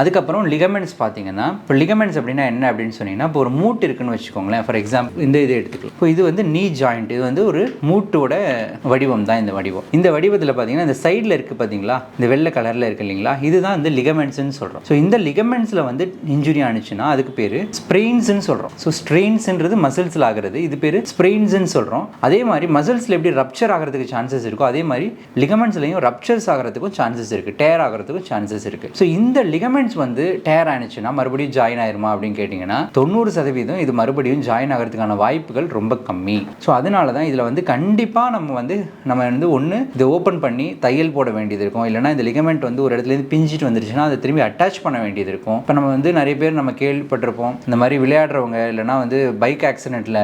அதுக்கப்புறம் லிகமெண்ட்ஸ் பார்த்தீங்கன்னா இப்போ லிகமெண்ட்ஸ் அப்படின்னா என்ன அப்படின்னு சொன்னீங்கன்னா இப்போ ஒரு மூட் இருக்குன்னு வச்சுக்கோங்களேன். ஃபார் எக்ஸாம்பிள் இந்த இது எடுத்துக்கலாம். இப்போ இது வந்து நீ ஜாயிண்ட் இது வந்து ஒரு மூட்டோட வடிவம் தான் இந்த வடிவம். இந்த வடிவத்தில் பார்த்தீங்கன்னா இந்த சைடில் இருக்குது பார்த்தீங்களா? இந்த வெள்ளை கலரில் இருக்கு இல்லைங்களா? இதுதான் வந்து லிகமெண்ட்ஸ்னு சொல்கிறோம் ஸோ இந்த லிகமெண்ட்ஸில் வந்து இன்ஜுரி ஆனிச்சுன்னா அதுக்கு பேர் ஸ்ப்ரெயின்ஸ்னு சொல்கிறோம் ஸோ ஸ்ட்ரெயின்ஸ்ன்றது மசில்ஸில் ஆகிறது. இது பேர் ஸ்ப்ரெயின்ஸ்ன்னு சொல்கிறோம் அதே மாதிரி மசில்ஸில் எப்படி ரப்ச்சர் ஆகிறதுக்கு சான்சஸ் இருக்கோ அதே மாதிரி லிகமெண்ட்ஸ்லையும் ரப்ச்சர்ஸ் ஆகிறதுக்கும் சான்சஸ் இருக்குது டேர் ஆகிறதுக்கும் சான்சஸ் இருக்குது ஸோ இந்த ஸ்டூடெண்ட்ஸ் வந்து டயர் ஆனிச்சுன்னா மறுபடியும் ஜாயின் ஆயிருமா அப்படின்னு கேட்டிங்கன்னா தொண்ணூறு சதவீதம் இது மறுபடியும் ஜாயின் ஆகிறதுக்கான வாய்ப்புகள் ரொம்ப கம்மி. ஸோ அதனால தான் இதில் வந்து கண்டிப்பாக நம்ம வந்து நம்ம வந்து ஒன்று இதை ஓப்பன் பண்ணி தையல் போட வேண்டியது இருக்கும். இல்லைனா இந்த லிகமெண்ட் வந்து ஒரு இடத்துலேருந்து பிஞ்சிட்டு வந்துருச்சுன்னா அதை திரும்பி அட்டாச் பண்ண வேண்டியது இருக்கும். இப்போ நம்ம வந்து நிறைய பேர் நம்ம கேள்விப்பட்டிருப்போம். இந்த மாதிரி விளையாடுறவங்க இல்லைனா வந்து பைக் ஆக்சிடென்ட்டில்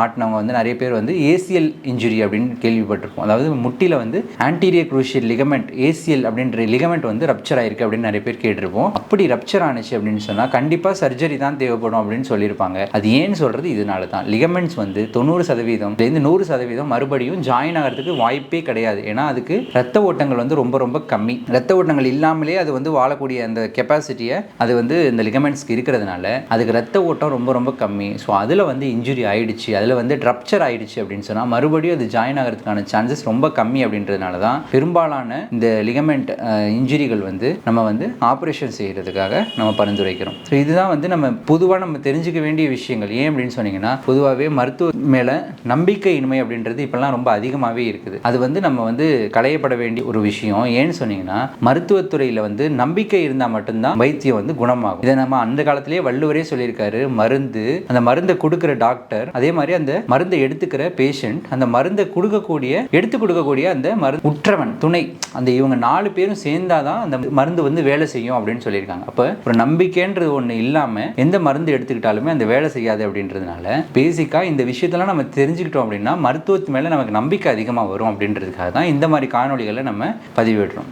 மாட்டினவங்க வந்து நிறைய பேர் வந்து ஏசிஎல் இன்ஜுரி அப்படின்னு கேள்விப்பட்டிருப்போம். அதாவது முட்டியில் வந்து ஆன்டீரியர் குரூஷியல் லிகமெண்ட் ஏசிஎல் அப்படின்ற லிகமெண்ட் வந்து ரப்ச்சர் ஆயிருக்கு அப்படின்னு நிறைய பேர் கேட்டிருப்போம். அப்படி ரப்சர் ஆனிச்சு அப்படின்னு சொன்னால் கண்டிப்பாக சர்ஜரி தான் தேவைப்படும் அப்படின்னு சொல்லியிருப்பாங்க. அது ஏன்னு சொல்கிறது இதனால தான். லிகமெண்ட்ஸ் வந்து தொண்ணூறு சதவீதம் இதுலேருந்து நூறு சதவீதம் மறுபடியும் ஜாயின் ஆகிறதுக்கு வாய்ப்பே கிடையாது. ஏன்னா அதுக்கு ரத்த ஓட்டங்கள் வந்து ரொம்ப ரொம்ப கம்மி. ரத்த ஓட்டங்கள் இல்லாமலே அது வந்து வாழக்கூடிய அந்த கெப்பாசிட்டியை அது வந்து இந்த லிகமெண்ட்ஸ்க்கு இருக்கிறதுனால அதுக்கு ரத்த ஓட்டம் ரொம்ப ரொம்ப கம்மி. ஸோ அதில் வந்து இன்ஜுரி ஆயிடுச்சு. அதில் வந்து ரப்சர் ஆயிடுச்சு அப்படின்னு சொன்னால் மறுபடியும் அது ஜாயின் ஆகிறதுக்கான சான்சஸ் ரொம்ப கம்மி அப்படின்றதுனால தான் பெரும்பாலான இந்த லிகமெண்ட் இன்ஜுரிகள் வந்து நம்ம வந்து ஆப்ரேஷன் செய்கிறதுக்காக நம்ம பரிந்துரைக்கிறோம். ஸோ இதுதான் வந்து நம்ம பொதுவாக நம்ம தெரிஞ்சுக்க வேண்டிய விஷயங்கள். ஏன் அப்படின்னு சொன்னீங்கன்னா பொதுவாகவே மருத்துவ மேலே நம்பிக்கை இன்மை அப்படின்றது இப்போல்லாம் ரொம்ப அதிகமாகவே இருக்குது. அது வந்து நம்ம வந்து களையப்பட வேண்டிய ஒரு விஷயம். ஏன்னு சொன்னீங்கன்னா மருத்துவத்துறையில் வந்து நம்பிக்கை இருந்தால் மட்டும்தான் வைத்தியம் வந்து குணமாகும். இதை நம்ம அந்த காலத்திலேயே வள்ளுவரே சொல்லியிருக்காரு. மருந்து அந்த மருந்தை கொடுக்குற டாக்டர் அதே மாதிரி அந்த மருந்தை எடுத்துக்கிற பேஷண்ட் அந்த மருந்தை கொடுக்கக்கூடிய எடுத்து கொடுக்கக்கூடிய அந்த மருந்து உற்றவன் துணை அந்த இவங்க நாலு பேரும் சேர்ந்தாதான் அந்த மருந்து வந்து வேலை செய்யும் அப்படின்னு சொல்லி சொல்லியிருக்காங்க. அப்போ ஒரு நம்பிக்கைன்றது ஒன்று இல்லாமல் எந்த மருந்து எடுத்துக்கிட்டாலுமே அந்த வேலை செய்யாது அப்படின்றதுனால பேசிக்காக இந்த விஷயத்தெல்லாம் நம்ம தெரிஞ்சுக்கிட்டோம் அப்படின்னா மருத்துவத்து மேலே நமக்கு நம்பிக்கை அதிகமாக வரும் அப்படின்றதுக்காக தான் இந்த மாதிரி காணொளிகளை நம்ம பதிவிடுறோம்.